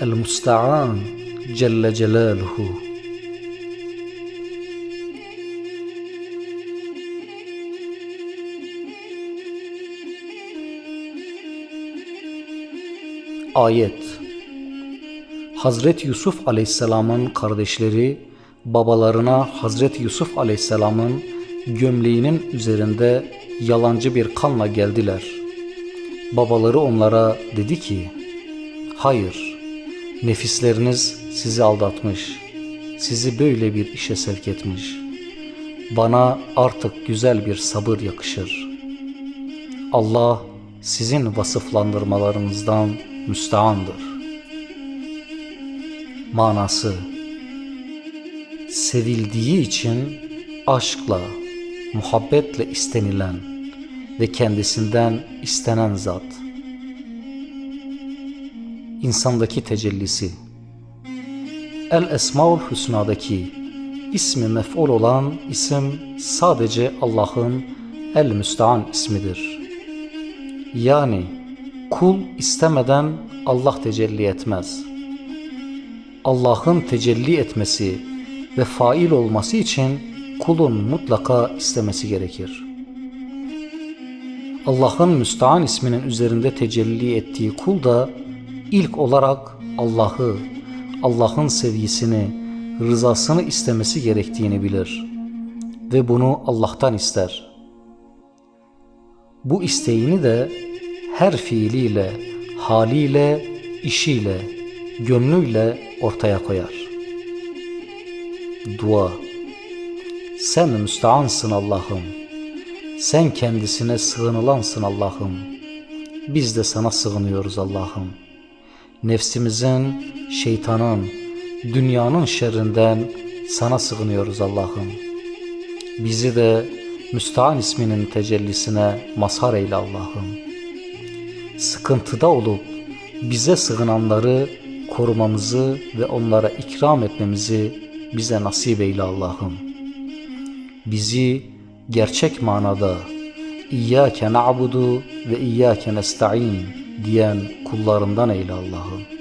El-Musta'an Celle Celaluhu Ayet Hazreti Yusuf Aleyhisselam'ın kardeşleri babalarına Hazreti Yusuf Aleyhisselam'ın gömleğinin üzerinde yalancı bir kanla geldiler. Babaları onlara dedi ki, Hayır, nefisleriniz sizi aldatmış, sizi böyle bir işe sevk etmiş. Bana artık güzel bir sabır yakışır. Allah sizin vasıflandırmalarınızdan müsteandır. Manası Sevildiği için aşkla, muhabbetle istenilen ve kendisinden istenen zat. İnsandaki tecellisi El Esmaül Hüsna'daki ismi mef'ul olan isim sadece Allah'ın El Müstean ismidir. Yani kul istemeden Allah tecelli etmez. Allah'ın tecelli etmesi ve fail olması için kulun mutlaka istemesi gerekir. Allah'ın müstean isminin üzerinde tecelli ettiği kul da ilk olarak Allah'ı, Allah'ın sevgisini, rızasını istemesi gerektiğini bilir ve bunu Allah'tan ister. Bu isteğini de her fiiliyle, haliyle, işiyle, gönlüyle ortaya koyar. Dua Sen müsteansın Allah'ım. Sen kendisine sığınılansın Allah'ım. Biz de sana sığınıyoruz Allah'ım. Nefsimizin, şeytanın, dünyanın şerrinden sana sığınıyoruz Allah'ım. Bizi de müstean isminin tecellisine mazhar eyle Allah'ım. Sıkıntıda olup bize sığınanları korumamızı ve onlara ikram etmemizi bize nasip eyle Allah'ım. Bizi gerçek manada İyyâke na'budu ve İyyâke nesta'in diyen kullarından eyle Allah'ım.